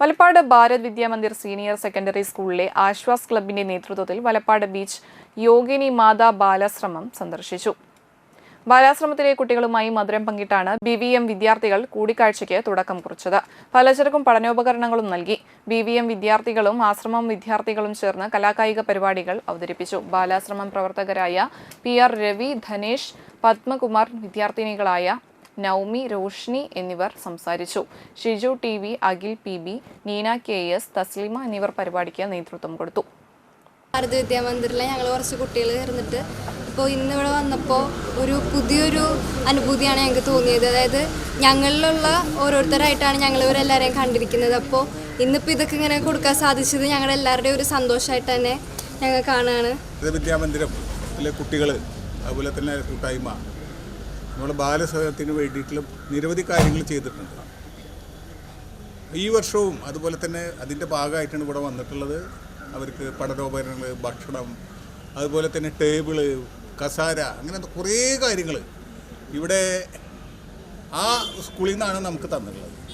Valappad Bharat Vidyamandir senior secondary സ്കൂളിലെ ആശ്വാസ് ക്ലബിന്റെ നേതൃത്വത്തിൽ വലപ്പാട് ബീച്ച് യോഗിനി മാതാ ബാലാശ്രമം സന്ദർശിച്ചു. ബാലാശ്രമത്തിലെ കുട്ടികളുമായി മധുരം പങ്കിട്ടാണ് ബി വി എം വിദ്യാർത്ഥികൾ കൂടിക്കാഴ്ചയ്ക്ക് തുടക്കം കുറിച്ചത്. പലചരക്കും പഠനോപകരണങ്ങളും നൽകി. ബി വി എം വിദ്യാർത്ഥികളും ആശ്രമം വിദ്യാർത്ഥികളും ചേർന്ന് കലാകായിക പരിപാടികൾ അവതരിപ്പിച്ചു. ബാലാശ്രമം പ്രവർത്തകരായ പി ആർ രവി ധനേഷ് പത്മകുമാർ വിദ്യാർത്ഥിനികളായ നൌമി റോഷ്നി എന്നിവർ സംസാരിച്ചു. Shiju T V Akhil P B Neena K S Thaslima എന്നിവർ പരിപാടിക്ക് നേതൃത്വം കൊടുത്തു. ഭാരത വിദ്യാമന്ദിറിലെ ഞങ്ങൾ കുറച്ച് കുട്ടികൾ ചേർന്നിട്ട് ഇപ്പോൾ ഇന്നിവിടെ വന്നപ്പോൾ ഒരു പുതിയൊരു അനുഭൂതിയാണ് ഞങ്ങൾക്ക് തോന്നിയത്. അതായത് ഞങ്ങളിലുള്ള ഓരോരുത്തരായിട്ടാണ് ഞങ്ങൾ ഇവരെല്ലാവരെയും കണ്ടിരിക്കുന്നത്. അപ്പോൾ ഇന്നിപ്പോൾ ഇതൊക്കെ ഇങ്ങനെ കൊടുക്കാൻ സാധിച്ചത് ഞങ്ങളുടെ എല്ലാവരുടെയും ഒരു സന്തോഷമായിട്ട് തന്നെ ഞങ്ങൾ കാണുകയാണ്. വിദ്യാമന്ദിരം കുട്ടികൾ അതുപോലെ തന്നെ കൂട്ടായ്മ നമ്മൾ ബാലസഹത്തിന് വേണ്ടിയിട്ടുള്ള നിരവധി കാര്യങ്ങൾ ചെയ്തിട്ടുണ്ട്. ഈ വർഷവും അതുപോലെ തന്നെ അതിന്റെ ഭാഗമായിട്ടാണ് ഇവിടെ വന്നിട്ടുള്ളത്. അവർക്ക് പഠനോപകരണങ്ങൾ ഭക്ഷണം അതുപോലെ തന്നെ ടേബിൾ കസാര അങ്ങനെ കുറേ കാര്യങ്ങൾ ഇവിടെ ആ സ്കൂളിൽ നിന്നാണ് നമുക്ക് തന്നിട്ടുള്ളത്.